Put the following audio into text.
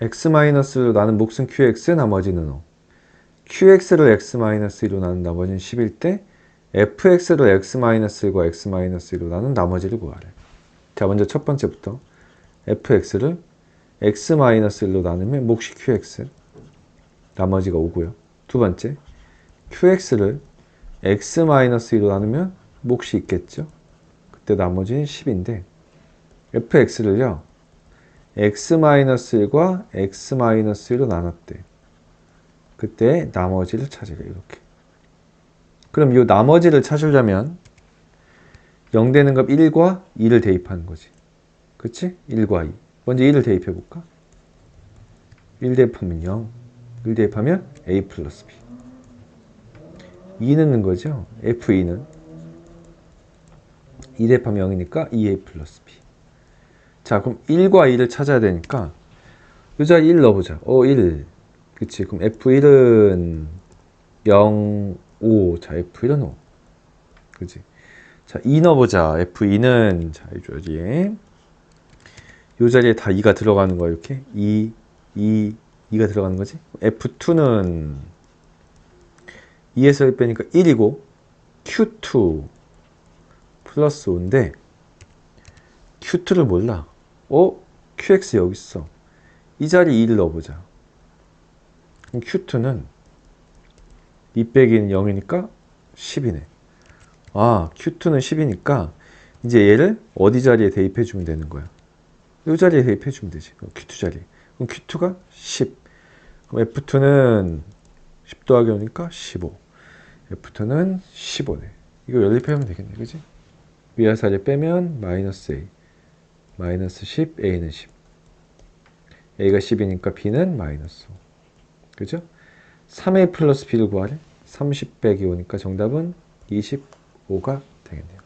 x-로 나는 몫은 qx 나머지는 5 qx를 x-1로 나눈 나머지는 10일 때 fx를 x-1과 x-1로 나눈 나머지를 구하래. 자 먼저 첫 번째부터 fx를 x-1로 나누면 몫이 qx. 나머지가 5고요. 두 번째 qx를 x-2로 나누면 몫이 있겠죠? 그때 나머지는 10인데 fx를요 x-1과 x-1로 나눴대. 그때 나머지를 찾으래 이렇게. 그럼 이 나머지를 찾으려면 0 되는 값 1과 2를 대입하는 거지. 그치? 1과 2. 먼저 1을 대입해 볼까? 1 대입하면 0. 1 대입하면 a 플러스 b. 2 넣는 거죠. f2는. 2 대입하면 0이니까 2a 플러스 b. 자, 그럼 1과 2를 찾아야 되니까 이 자리 1 넣어보자. 어, 1. 그치. 그럼 F1은 0, 5. 자, F1은 5. 그치. 자, 2 넣어보자. F2는, 자, 이 자리에. 이 자리에 다 2가 들어가는 거야, 이렇게. 2, 2, 2가 들어가는 거지. F2는 2에서 1 빼니까 1이고, Q2 플러스 5인데, Q2를 몰라. 어? QX 여기 있어. 이 자리에 2를 넣어보자. 그럼 Q2는 2 빼기는 0이니까 10이네. 아, Q2는 10이니까 이제 얘를 어디 자리에 대입해주면 되는 거야. 이 자리에 대입해주면 되지. 어, Q2 자리에. 그럼 Q2가 10. 그럼 F2는 10 더하기 5니까 15. F2는 15네. 이거 연립하면 되겠네. 그지? 위아 사리 빼면 마이너스 A. 마이너스 10, A는 10. A가 10이니까 B는 마이너스 5. 그죠? 3A 플러스 B를 구하래. 30 빼기 5니까 정답은 25가 되겠네요.